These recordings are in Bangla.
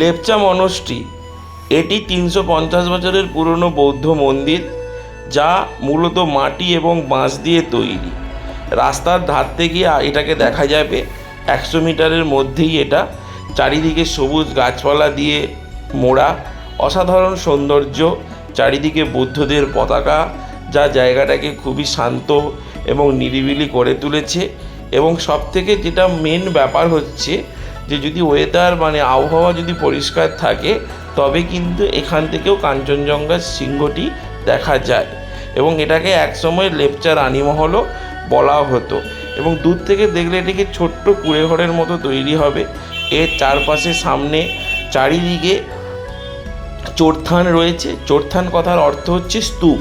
লেপচা মনষ্টি। এটি তিনশো পঞ্চাশ বছরের পুরনো বৌদ্ধ মন্দির, যা মূলত মাটি এবং বাঁশ দিয়ে তৈরি। রাস্তার ধার থেকে এটাকে দেখা যাবে, একশো মিটারের মধ্যেই এটা। চারিদিকে সবুজ গাছপালা দিয়ে মোড়া, অসাধারণ সৌন্দর্য, চারিদিকে বুদ্ধদের পতাকা, যা জায়গাটাকে খুবই শান্ত এবং নিরিবিলি করে তুলেছে। এবং সবথেকে যেটা মেন ব্যাপার হচ্ছে যে যদি ওয়েদার মানে আবহাওয়া যদি পরিষ্কার থাকে, তবে কিন্তু এখান থেকেও কাঞ্চনজঙ্ঘার শৃঙ্গটি দেখা যায়। এবং এটাকে একসময় লেপচা রানীমহলও বলা হতো। এবং দূর থেকে দেখলে এটিকে ছোট্ট কুড়েঘরের মতো তৈরি হবে। এর চারপাশে সামনে চারিদিকে চোরথান রয়েছে। চোরথান কথার অর্থ হচ্ছে স্তূপ।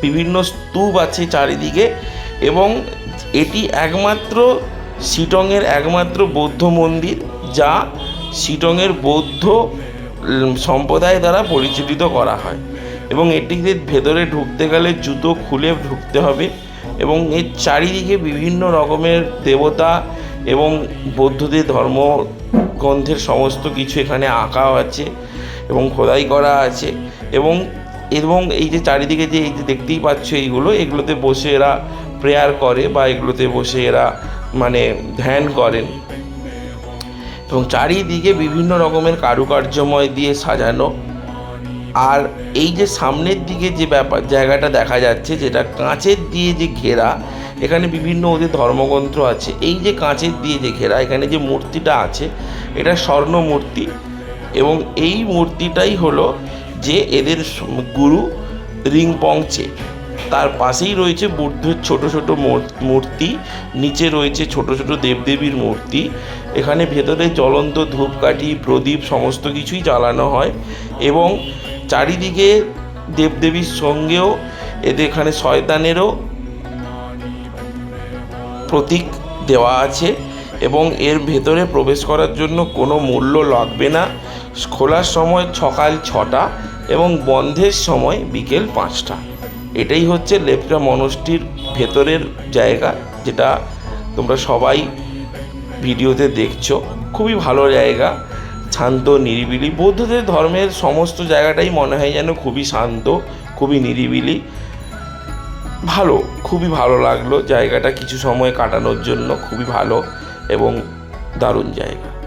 বিভিন্ন স্তূপ আছে চারিদিকে এবং এটি একমাত্র শিটংয়ের একমাত্র বৌদ্ধ মন্দির। যা শিটংয়ের বৌদ্ধ সম্প্রদায় দ্বারা পরিচালিত করা হয়। এবং এটিতে ভেতরে ঢুকতে গেলে জুতো খুলে ঢুকতে হবে এবং এর চারিদিকে বিভিন্ন রকমের দেবতা এবং বৌদ্ধদের ধর্ম গ্রন্থের সমস্ত কিছু এখানে আঁকা আছে এবং খোদাই করা আছে এবং এবং এই যে চারিদিকে যে এই যে দেখতেই পাচ্ছ এইগুলো, এগুলোতে বসে এরা প্রেয়ার করে বা এগুলোতে বসে এরা মানে ধ্যান করেন। এবং চারিদিকে বিভিন্ন রকমের কারুকার্যময় দিয়ে সাজানো। আর এই যে সামনের দিকে যে ব্যাপার, জায়গাটা দেখা যাচ্ছে, যেটা কাঁচের দিয়ে যে ঘেরা, এখানে বিভিন্ন ওদের ধর্মগ্রন্থ আছে। এই যে কাঁচের দিয়ে যে ঘেরা, এখানে যে মূর্তিটা আছে, এটা স্বর্ণ মূর্তি। এবং এই মূর্তিটাই হলো যে এদের গুরু রিংপংচে তার পাশেই রয়েছে বুদ্ধের ছোট ছোট মূর- মূর্তি, নিচে রয়েছে ছোট ছোট দেবদেবীর মূর্তি। এখানে ভেতরে জ্বলন্ত ধূপকাঠি, প্রদীপ সমস্ত কিছুই জ্বালানো হয় এবং চারিদিকে দেবদেবীর সঙ্গেও এদের এখানে শয়তানেরও প্রতীক দেওয়া আছে এবং এর ভেতরে প্রবেশ করার জন্য কোনো মূল্য লাগবে না। খোলার সময় সকাল ছটা এবং বন্ধের সময় বিকেল পাঁচটা। এটাই হচ্ছে লেপটা মনষ্টির ভেতরের জায়গা, যেটা তোমরা সবাই ভিডিওতে দেখছ। খুবই ভালো জায়গা, শান্ত, নিরিবিলি। বৌদ্ধদের ধর্মের সমস্ত জায়গাটাই মনে হয় যেন খুবই শান্ত, খুবই নিরিবিলি। ভালো, খুবই ভালো লাগল জায়গাটা কিছু সময় কাটানোর জন্য, খুবই ভালো এবং দারুণ জায়গা।